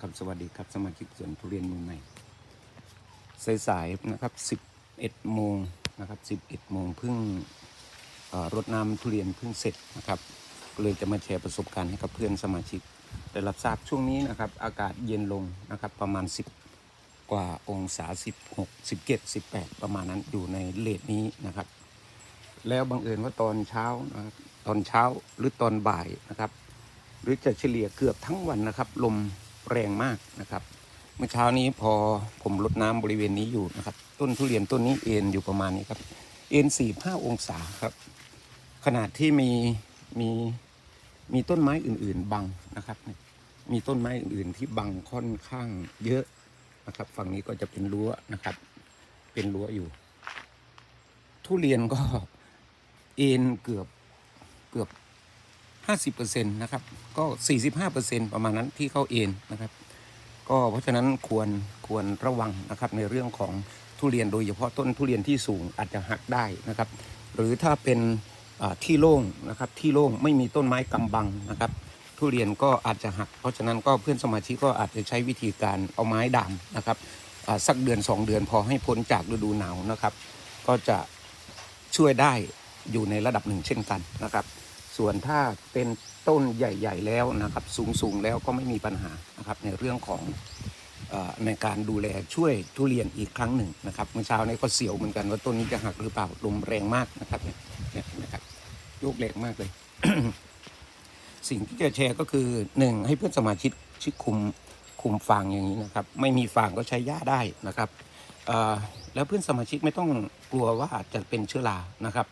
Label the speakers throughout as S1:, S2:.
S1: ครับสวัสดีครับสมาชิกสวนทุเรียนมือใหม่สายๆนะครับ 11โมงนะครับ 11โมงเพิ่งเอ่อรดน้ำทุเรียนเพิ่งเสร็จนะครับก็เลยจะมาแชร์ประสบการณ์ให้กับเพื่อนสมาชิกได้รับทราบช่วงนี้นะครับ อากาศเย็นลงนะครับประมาณ 10 กว่าองศา 16 17 18 ประมาณนั้นอยู่ในเลทนี้นะครับ แล้วบังเอิญว่าตอนเช้านะครับตอนเช้าหรือตอนบ่ายนะครับ หรือจะเฉลี่ยเกือบทั้งวันนะครับลม แรงมากนะครับ เมื่อเช้านี้พอผมรดน้ำบริเวณนี้อยู่นะครับ ต้นทุเรียนต้นนี้เอ็นอยู่ประมาณนี้ครับ เอ็นสี่ห้าองศาครับ ขนาดที่มีมีมีต้นไม้อื่น ๆ บังนะครับมีต้นไม้อื่น ๆ ที่บังค่อนข้างเยอะนะครับ ฝั่งนี้ก็จะเป็นรั้วนะครับ เป็นรั้วอยู่ ทุเรียนก็เอ็นเกือบเกือบ 50%นะครับก็ 45%ประมาณนั้นที่เข้าเอ็นนะครับ ก็เพราะฉะนั้นควรควรระวังนะครับในเรื่องของทุเรียนโดยเฉพาะต้นทุเรียนที่สูงอาจจะหักได้นะครับ หรือถ้าเป็นที่โล่งนะครับที่โล่งไม่มีต้นไม้กำบังนะครับ ทุเรียนก็อาจจะหัก เพราะฉะนั้นก็เพื่อนสมาชิกก็อาจจะใช้วิธีการเอาไม้ดามนะครับสักเดือน 2 เดือนพอให้พ้นจากฤดูหนาวนะครับ ก็จะช่วยได้อยู่ในระดับหนึ่งเช่นกันนะครับ ส่วนถ้าเป็นต้นใหญ่ ๆ แล้วนะครับ สูง ๆ แล้วก็ไม่มีปัญหานะครับในเรื่องของอในการดูแลช่วยทุเรียนอีกครั้งหนึ่งนะครับเมื่อเช้านี้ก็เสียวเหมือนกันว่าต้นนี้จะหักหรือเปล่าลมแรงมากนะครับเนี่ยนะครับโยกแรงมากเลย สิ่งที่จะแชร์ก็คือหนึ่งให้เพื่อนสมาชิกชิกคุมคุมฟางอย่างนี้นะครับ ไม่มีฟางก็ใช้หญ้าได้นะครับแล้วเพื่อนสมาชิกไม่ต้องกลัวว่าจะเป็นเชื้อรานะครับ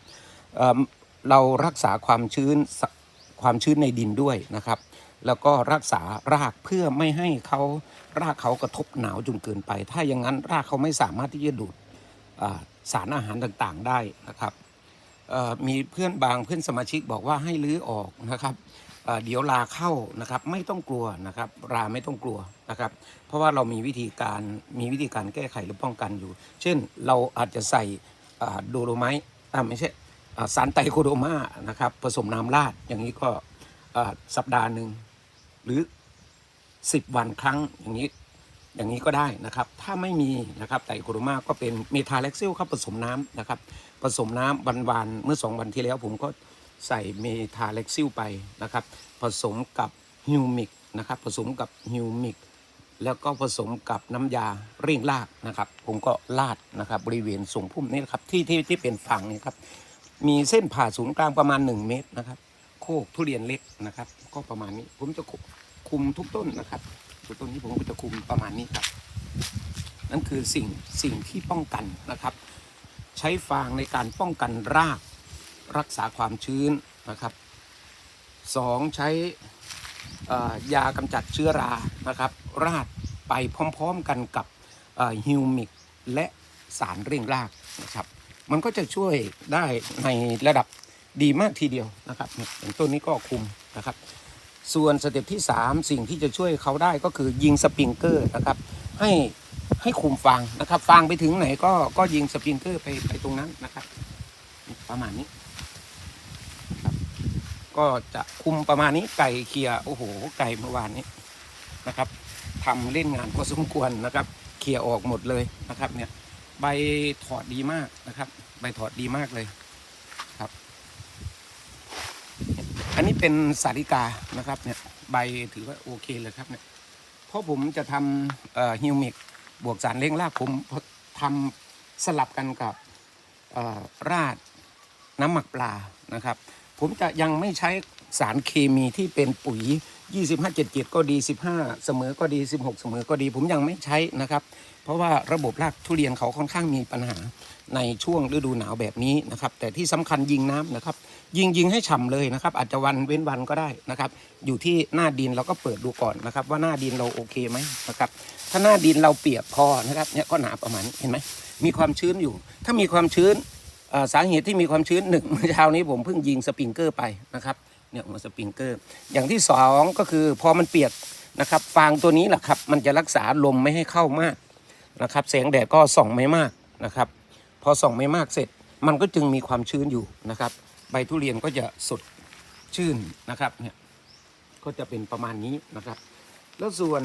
S1: เรารักษาความชื้นความชื้นในดินด้วยนะครับ แล้วก็รักษารากเพื่อไม่ให้เขารากเขากระทบหนาวจนเกินไป ถ้าอย่างนั้นรากเขาไม่สามารถที่จะดูดสารอาหารต่างๆได้นะครับมีเพื่อนบางเพื่อนสมาชิกบอกว่าให้รื้อออกนะครับเเดี๋ยวลาเข้านะครับไม่ต้องกลัวนะครับราไม่ต้องกลัวนะครับ เพราะว่าเรามีวิธีการมีวิธีการแก้ไขหรือป้องกันอยู่ เช่นเราอาจจะใส่อ่าโดโลไมต์อ่าไม่ใช่ สารไตรโคโดมานะครับ ผสมน้ำราดอย่างนี้ก็สัปดาห์หนึ่งหรือ 10 วันครั้งอย่างนี้อย่างนี้ก็ได้นะครับ ถ้าไม่มีนะครับไตรโคโดมาก็เป็นเมทาเล็กซิลครับผสมน้ำนะครับ ผสมน้ำวันวานๆเมื่อสองวันที่แล้วผมก็ใส่เมทาเล็กซิลไปนะครับ ผสมกับฮิวมิกนะครับ ผสมกับฮิวมิกแล้วก็ผสมกับน้ำยาเร่งรากนะครับ ผมก็ลาดนะครับบริเวณสูงพุ่มนี่นะครับที่ที่ที่เป็นฝั่งนี่ครับ มีเส้นผ่าศูนย์กลางประมาณ 1 เมตรนะครับ โคกทุเรียนเล็กนะครับ ก็ประมาณนี้ผมจะคุมทุกต้นนะครับทุกต้นนี้ผมก็จะคุมประมาณนี้ครับนั่นคือสิ่งสิ่งที่ป้องกันนะครับ ใช้ฟางในการป้องกันรากรักษาความชื้นนะครับสองใช้ยากำจัดเชื้อรานะครับ ราดไปพร้อมๆกันกับฮิวมิกและสารเร่งรากนะครับ มันก็จะช่วยได้ในระดับดีมากทีเดียวนะครับอย่างต้นนี้ก็คุมนะครับ ส่วนสเต็ปที่ 3 สิ่งที่จะช่วยเขาได้ก็คือยิงสปริงเกอร์นะครับให้ให้คุมฟางนะครับฟางไปถึงไหนก็ก็ยิงสปริงเกอร์ไปไปตรงนั้นนะครับ ประมาณนี้ก็จะคุมประมาณนี้ไก่เคลียโอ้โห ไก่เมื่อวานนี้นะครับทำเล่นงานพอสมควรนะครับ เคลียออกหมดเลยนะครับเนี่ย ใบถอดดีมากนะครับ ใบถอดดีมากเลยครับ อันนี้เป็นสาริกานะครับเนี่ยใบถือว่าโอเคเลยครับเนี่ยเพราะผมจะทำฮิวมิกบวกสารเร่งรากผมทำสลับกันกับราดน้ำหมักปลานะครับ ผมจะยังไม่ใช้ สารเคมีที่เป็นปุ๋ย 25 77 ก็ดี 15 เสมอก็ดี 16 เสมอก็ดีผมยังไม่ใช้นะครับ เพราะว่าระบบรากทุเรียนเขาค่อนข้างมีปัญหาในช่วงฤดูหนาวแบบนี้นะครับ แต่ที่สำคัญยิงน้ำนะครับ ยิงยิงให้ฉ่ำเลยนะครับ อาจจะวันเว้นวันก็ได้นะครับ อยู่ที่หน้าดินเราก็เปิดดูก่อนนะครับ ว่าหน้าดินเราโอเคไหมนะครับ ถ้าหน้าดินเราเปียกพอนะครับเนี่ยก็หนาประมาณเห็นไหมมีความชื้นอยู่ ถ้ามีความชื้นสาเหตุที่มีความชื้นหนึ่งเมื่อเช้านี้ผมเพิ่งยิงสปริงเกอร์ไปนะครับ เนี่ยหัวสปริงเกอร์ อย่างที่สองก็คือพอมันเปียกนะครับ ฟางตัวนี้แหละครับ มันจะรักษาลมไม่ให้เข้ามากนะครับ แสงแดดก็ส่องไม่มากนะครับ พอส่องไม่มากเสร็จ มันก็จึงมีความชื้นอยู่นะครับ ใบทุเรียนก็จะสดชื่นนะครับเนี่ยก็จะเป็นประมาณนี้นะครับ แล้วส่วน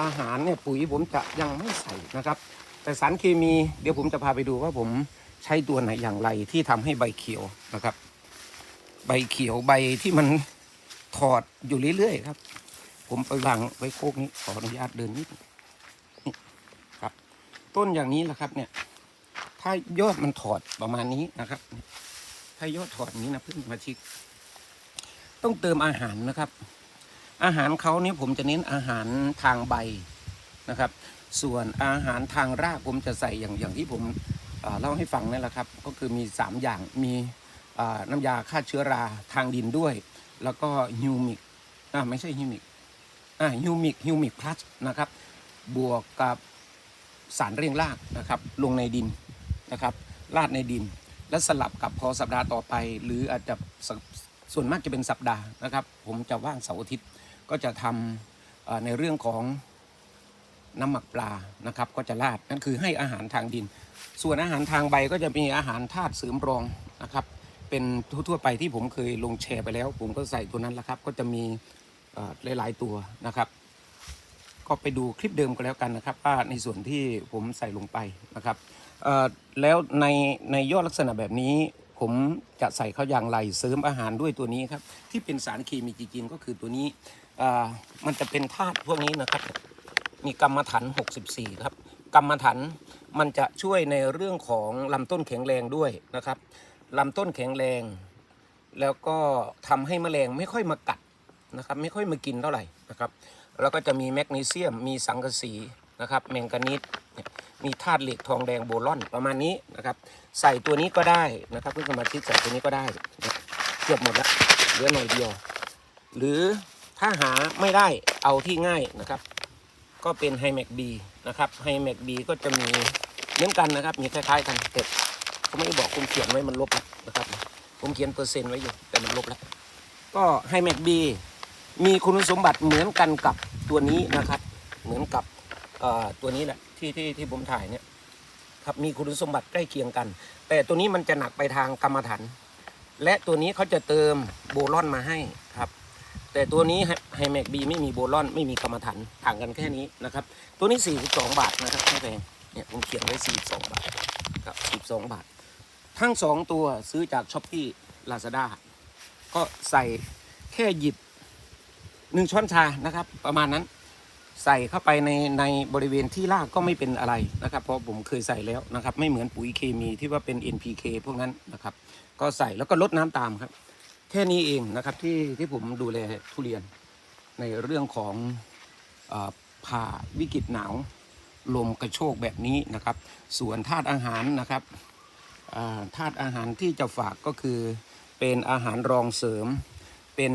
S1: อาหารเนี่ยปุ๋ยผมจะยังไม่ใส่นะครับ แต่สารเคมีเดี๋ยวผมจะพาไปดูว่าผมใช้ตัวไหนอย่างไรที่ทำให้ใบเขียวนะครับ ใบเขียวใบที่มันถอดอยู่เรื่อยๆครับ ผมไปวางไว้โคกนี้ขออนุญาตเดินนิดนี่ครับ ต้นอย่างนี้แหละครับ เนี่ย ถ้ายอดมันถอดประมาณนี้นะครับ ถ้ายอดถอดนี้นะเพื่อนสมาชิก ต้องเติมอาหารนะครับ อาหารเขาเนี่ยผมจะเน้นอาหารทางใบนะครับ ส่วนอาหารทางรากผมจะใส่อย่างอย่างที่ผมเล่าให้ฟังนั่แหละครับ ก็คือมี 3 อย่างมี น้ำยาฆ่าเชื้อราทางดินด้วย แล้วก็ฮิวมิกอ่าไม่ใช่ฮิวมิกอ่าฮิวมิกฮิวมิกพลัสนะครับ บวกกับสารเร่งรากนะครับ ลงในดินนะครับลาดในดิน และสลับกับพอสัปดาห์ต่อไป หรืออาจจะส่วนมากจะเป็นสัปดาห์นะครับ ผมจะว่างเสาร์อาทิตย์ก็จะทำในเรื่องของน้ำหมักปลานะครับ ก็จะราดนั่นคือให้อาหารทางดิน ส่วนอาหารทางใบก็จะมีอาหารธาตุเสริมรองนะครับ เป็นทั่วๆไปที่ผมเคยลงแชร์ไปแล้ว ผมก็ใส่ตัวนั้นแหละครับ ก็จะมีหลาย ๆตัวนะครับ ก็ไปดูคลิปเดิมก็แล้วกันนะครับว่าในส่วนที่ผมใส่ลงไปนะครับแล้วในในยอดลักษณะแบบนี้ ผมจะใส่เข้าอย่างไรเสริมอาหารด้วยตัวนี้ครับที่เป็นสารเคมีจริงๆก็คือตัวนี้มันจะเป็นธาตุพวกนี้นะครับมีกรรมฐาน 64 ครับ กรรมฐานมันจะช่วยในเรื่องของลำต้นแข็งแรงด้วยนะครับ ลำต้นแข็งแรง แล้วก็ทำให้แมลงไม่ค่อยมากัดนะครับ ไม่ค่อยมากินเท่าไหร่นะครับ แล้วก็จะมีแมกนีเซียม มีสังกะสีนะครับแมงกานีสมีธาตุเหล็กทองแดงโบรอนประมาณนี้นะครับ ใส่ตัวนี้ก็ได้นะครับเพื่อนสมาชิกใส่ตัวนี้ก็ได้เนี่ยเกือบหมดแล้วเหลือหน่อยเดียว หรือถ้าหาไม่ได้เอาที่ง่ายนะครับ ก็เป็นไฮแม็กบีนะครับไฮแม็กบีก็จะมีเหมือนกันนะครับ มีคล้ายๆกันแต่ เขาไม่ได้บอกผมเขียนไว้มันลบแล้วนะครับ ผมเขียนเปอร์เซ็นต์ไว้อยู่แต่มันลบแล้ว ก็ไฮแม็กบีมีคุณสมบัติเหมือนกันกับตัวนี้นะครับ เหมือนกับตัวนี้แหละที่ที่ที่ผมถ่ายเนี่ยครับมีคุณสมบัติใกล้เคียงกัน แต่ตัวนี้มันจะหนักไปทางกรรมฐานและตัวนี้เขาจะเติมโบรอนมาให้ครับ แต่ตัวนี้ไฮแม็กบีไม่มีโบรอนไม่มีกรรมฐานต่างกันแค่นี้นะครับ ตัวนี้ 42 บาทนะครับไม่แพงเนี่ยผมเขียนไว้ 42 บาทครับ42บาท ทั้ง2ตัวซื้อจากช้อปปี้ลาซาด้าก็ใส่แค่หยิบ1ช้อนชานะครับ ประมาณนั้นใส่เข้าไปในในบริเวณที่รากก็ไม่เป็นอะไรนะครับ เพราะผมเคยใส่แล้วนะครับ ไม่เหมือนปุ๋ยเคมีที่ว่าเป็น NPK พวกนั้นนะครับ ก็ใส่แล้วก็ลดน้ำตามครับ แค่นี้เองนะครับที่ที่ผมดูแลทุเรียนในเรื่องของอผ่าวิกฤตหนาว ลมกระโชกแบบนี้นะครับ ส่วนธาตุอาหารนะครับ ธาตุอาหารที่จะฝากก็คือเป็นอาหารรองเสริม เป็น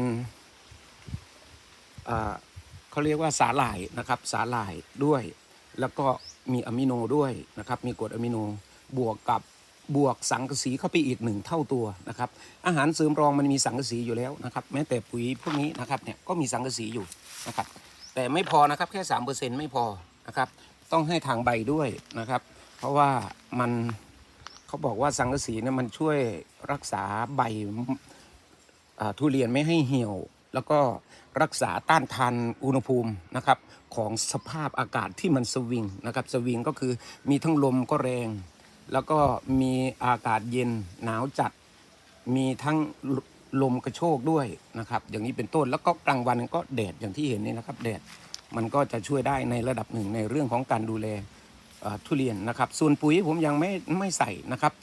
S1: เขาเรียกว่าสาหร่ายนะครับสาหร่ายด้วย แล้วก็มีอะมิโนด้วยนะครับมีกรดอะมิโนบวกกับบวกสังกะสีเข้าไปอีกหนึ่งเท่าตัวนะครับอาหารเสริมรองมันมีสังกะสีอยู่แล้วนะครับแม้แต่ปุ๋ยพวกนี้นะครับเนี่ยก็มีสังกะสีอยู่นะครับแต่ไม่พอนะครับแค่สามเปอร์เซ็นไม่พอนะครับต้องให้ทางใบด้วยนะครับ เพราะว่ามัน เขาบอกว่าสังกะสีเนี่ยมันช่วยรักษาใบทุเรียนไม่ให้เหี่ยว แล้วก็รักษาต้านทานอุณหภูมินะครับของสภาพอากาศที่มันสวิงนะครับสวิงก็คือมีทั้งลมก็แรง แล้วก็มีอากาศเย็นหนาวจัด มีทั้งลมกระโชกด้วยนะครับ อย่างนี้เป็นต้นแล้วก็กลางวันก็แดดอย่างที่เห็นนี่นะครับแดดมันก็จะช่วยได้ในระดับหนึ่งในเรื่องของการดูแล ทุเรียนนะครับ ส่วนปุ๋ยผมยังไม่ไม่ใส่นะครับ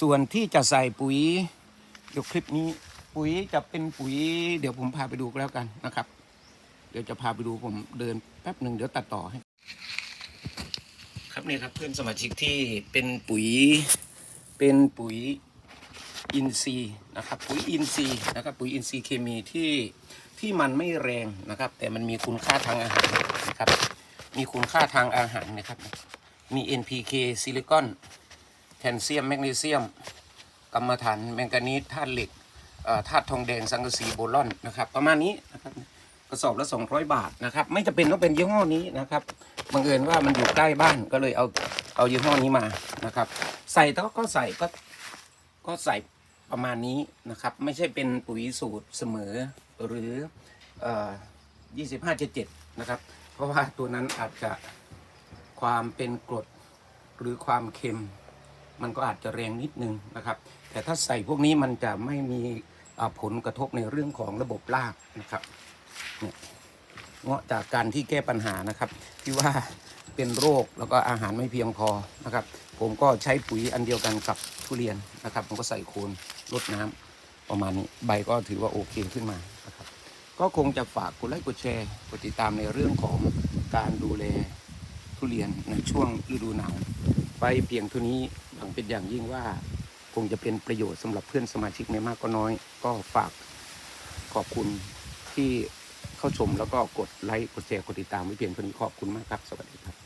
S1: ส่วนที่จะใส่ปุ๋ย เดี๋ยวคลิปนี้ปุ๋ยจะเป็นปุ๋ย เดี๋ยวผมพาไปดูก็แล้วกันนะครับ เดี๋ยวจะพาไปดูผมเดินแป๊บหนึ่งเดี๋ยวตัดต่อให้ ครับนี่ครับเพื่อนสมาชิกที่เป็นปุ๋ยเป็นปุ๋ยอินทรีย์นะครับปุ๋ยอินทรีย์นะครับปุ๋ยอินทรีย์เคมีที่ที่มันไม่แรงนะครับ แต่มันมีคุณค่าทางอาหารนะครับ มีคุณค่าทางอาหารนะครับ มี NPK ซิลิคอน แคลเซียม แมกนีเซียม กรรมฐาน แมงกานีสธาตุเหล็กธาตุทองแดง สังกะสีโบรอนนะครับ ประมาณนี้นะครับกระสอบละ 200 บาทนะครับ ไม่จำเป็นต้องเป็นยี่ห้อนี้นะครับบังเอิญว่ามันอยู่ใกล้บ้านก็เลยเอาเอายี่ห้อนี้มานะครับ ใส่ก็ก็ใส่ก็ก็ใส่ประมาณนี้นะครับ ไม่ใช่เป็นปุ๋ยสูตรเสมอหรือเอ่อ25 77 นะครับ เพราะว่าตัวนั้นอาจจะ ความเป็นกรดหรือความเค็ม มันก็อาจจะแรงนิดนึงนะครับ แต่ถ้าใส่พวกนี้มันจะไม่มีผลกระทบในเรื่องของระบบรากนะครับเนี่ยเงาะจากการที่แก้ปัญหานะครับ ที่ว่าเป็นโรคแล้วก็อาหารไม่เพียงพอนะครับ ผมก็ใช้ปุ๋ยอันเดียวกันกับทุเรียนนะครับผมก็ใส่โคนรดน้ำประมาณนี้ใบก็ถือว่าโอเคขึ้นมานะครับ ก็คงจะฝากกดไลค์กดแชร์กดติดตามในเรื่องของการดูแล เรียนในช่วงฤดูหนาว ไปเพียงเท่านี้หวังเป็นอย่างยิ่งว่าคงจะเป็นประโยชน์สำหรับเพื่อนสมาชิกไม่มากก็น้อย ก็ฝากขอบคุณที่เข้าชมแล้วก็กดไลค์กดแชร์กดติดตามไว้เพียงเท่านี้ขอบคุณมากครับ สวัสดีครับ